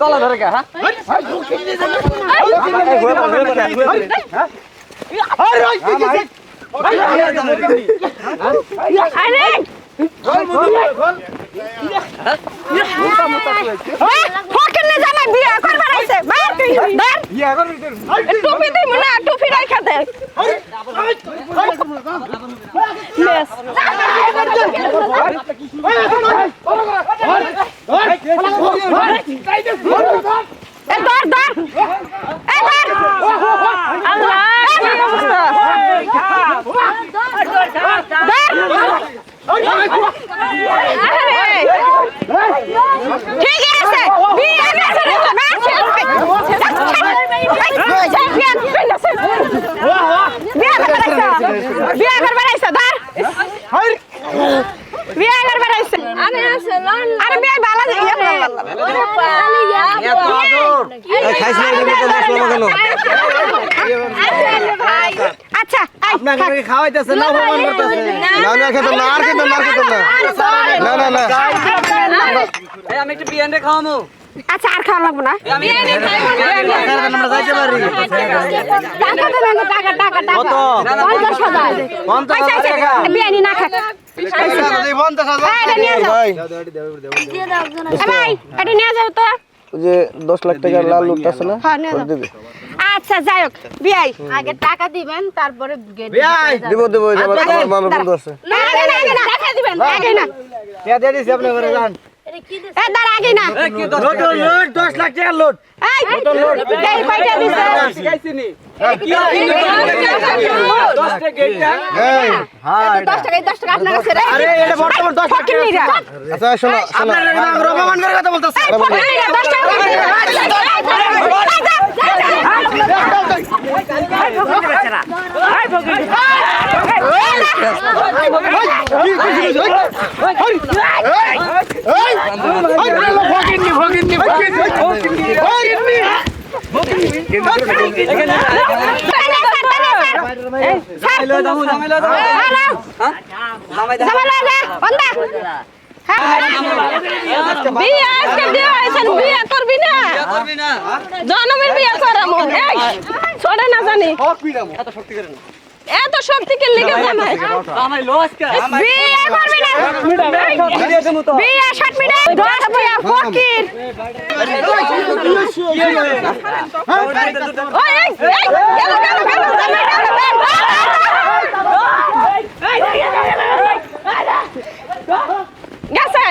তলা ধরে গা হ্যাঁ আরে টুপি রাখা দে মেস এ ধর ধর এ ধর আল্লাহ কি অবস্থা আরে ঠিক আছে বিয়ে গেছে না বিয়ে বিয়ে করবার আইসা বিয়ে করবার আইসা আরে আরে বিয়ে ইয়ে ওরে পালি আচ্ছা আপনাকে খাওয়াইতেছে না অপমান করতেছে না না খেতাম না আর খেতাম না আর খেতাম না না না না এই আমি একটু বিয়ান রে খাওয়ামু আচ্ছা আর খাওয়া লাগবো না টাকা টাকা টাকা টাকা আচ্ছা, আচ্ছা, টাকা। হ্যাঁ, যে দশ লাখ টাকার লাল লোকটা আছে না হ্যাঁ। দিবে আচ্ছা যাই হোক বিয়াই আগে টাকা দিবেন তারপরে বিয়াই দিব দিব আমার মামার বন্ধু আছে না আগে না আগে না টাকা দিবেন আগে না কে দিয়ে দিছি আপনি করে যান এ দাঁড়া বিয়ে আজকে দিয়ে আইছেন বিয়ে করবি না জনমের বিয়ে করামু এই ছোড়ে না জানি এত শক্তি করে না। এত শক্তি থেকে লেগে জামাই জামাই গেছে